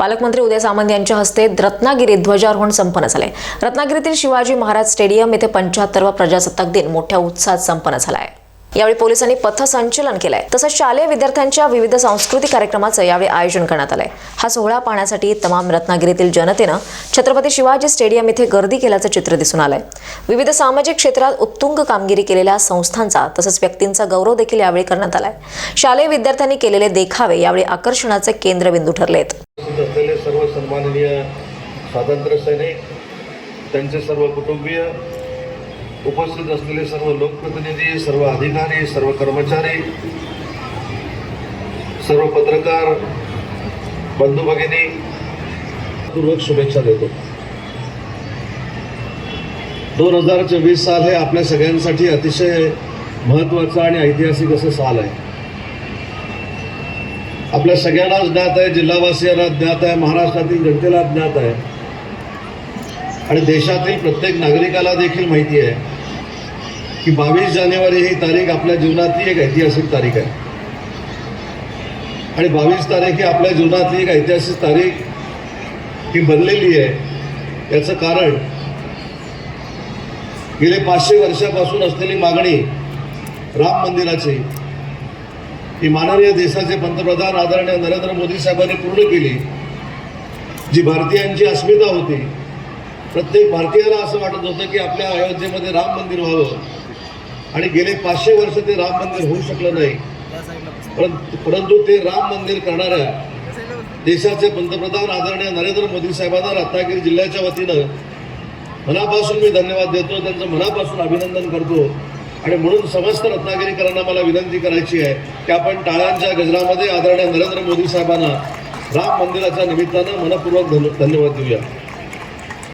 पालकमंत्री उदय सामंत यांच्या हस्ते रत्नागिरीत ध्वजारोहण संपन्न झाले. रत्नागिरीतील शिवाजी महाराज स्टेडियम येथे पंच्याहत्तरवा प्रजासत्ताक दिन मोठ्या उत्साहात संपन्न झाला आहे यावेळी पोलिसांनी पथसंचलन केलंय तसंच शालेय विद्यार्थ्यांच्या विविध सांस्कृतिक कार्यक्रमाचं यावेळी आयोजन करण्यात आलंय. हा सोहळा पाहण्यासाठी तमाम रत्नागिरीतील जनतेनं छत्रपती शिवाजी स्टेडियम येथे गर्दी केल्याचं चित्र दिसून आलंय. विविध सामाजिक क्षेत्रात उत्तुंग कामगिरी केलेल्या संस्थांचा तसंच व्यक्तींचा गौरव देखील यावेळी करण्यात आलाय. शालेय विद्यार्थ्यांनी केलेले देखावे यावेळी आकर्षणाचे केंद्रबिंदू ठरलेत. सन्माननीय स्वातंत्र्य सैनिक त्यांचे सर्व कुटुंबीय उपस्थित असलेले सर्व लोकप्रतिनिधी सर्व अधिकारी सर्व कर्मचारी सर्व पत्रकार बंधू भगिनी पूर्वक शुभेच्छा देतो. दोन हजार चोवीस साल हे आपल्या सगळ्यांसाठी अतिशय महत्त्वाचं आणि ऐतिहासिक असं साल आहे. आपल्या सगळ्यांनाच ज्ञात आहे जिल्हावासियांना ज्ञात आहे महाराष्ट्रातील जनतेला ज्ञात आहे. आणि देशातील प्रत्येक नागरिकाला देखील माहिती आहे की बावीस जानेवारी ही तारीख आपल्या जीवनातली एक ऐतिहासिक तारीख आहे. आणि बावीस तारीख ही आपल्या जीवनातली एक ऐतिहासिक तारीख ही बनलेली आहे. याचं कारण गेले पाचशे वर्षापासून असलेली मागणी राम मंदिराची ही माननीय देशाचे पंतप्रधान आदरणीय नरेंद्र मोदी साहेबांनी पूर्ण केली. जी भारतीयांची अस्मिता होती प्रत्येक भारतीयाला असं वाटत होतं की आपल्या अयोध्येमध्ये राम मंदिर व्हावं. आणि गेले पाचशे वर्ष ते राम मंदिर होऊ शकलं नाही. परंतु परंतु ते राम मंदिर करणाऱ्या देशाचे पंतप्रधान आदरणीय नरेंद्र मोदी साहेबांना रत्नागिरी जिल्ह्याच्या वतीनं मनापासून मी धन्यवाद देतो. त्यांचं मनापासून अभिनंदन करतो. आणि म्हणून समस्त रत्नागिरीकरांना मला विनंती करायची आहे की आपण टाळ्यांच्या गजरामध्ये आदरणीय नरेंद्र मोदी साहेबांना राम मंदिराच्या निमित्तानं मनपूर्वक धन्यवाद देऊया.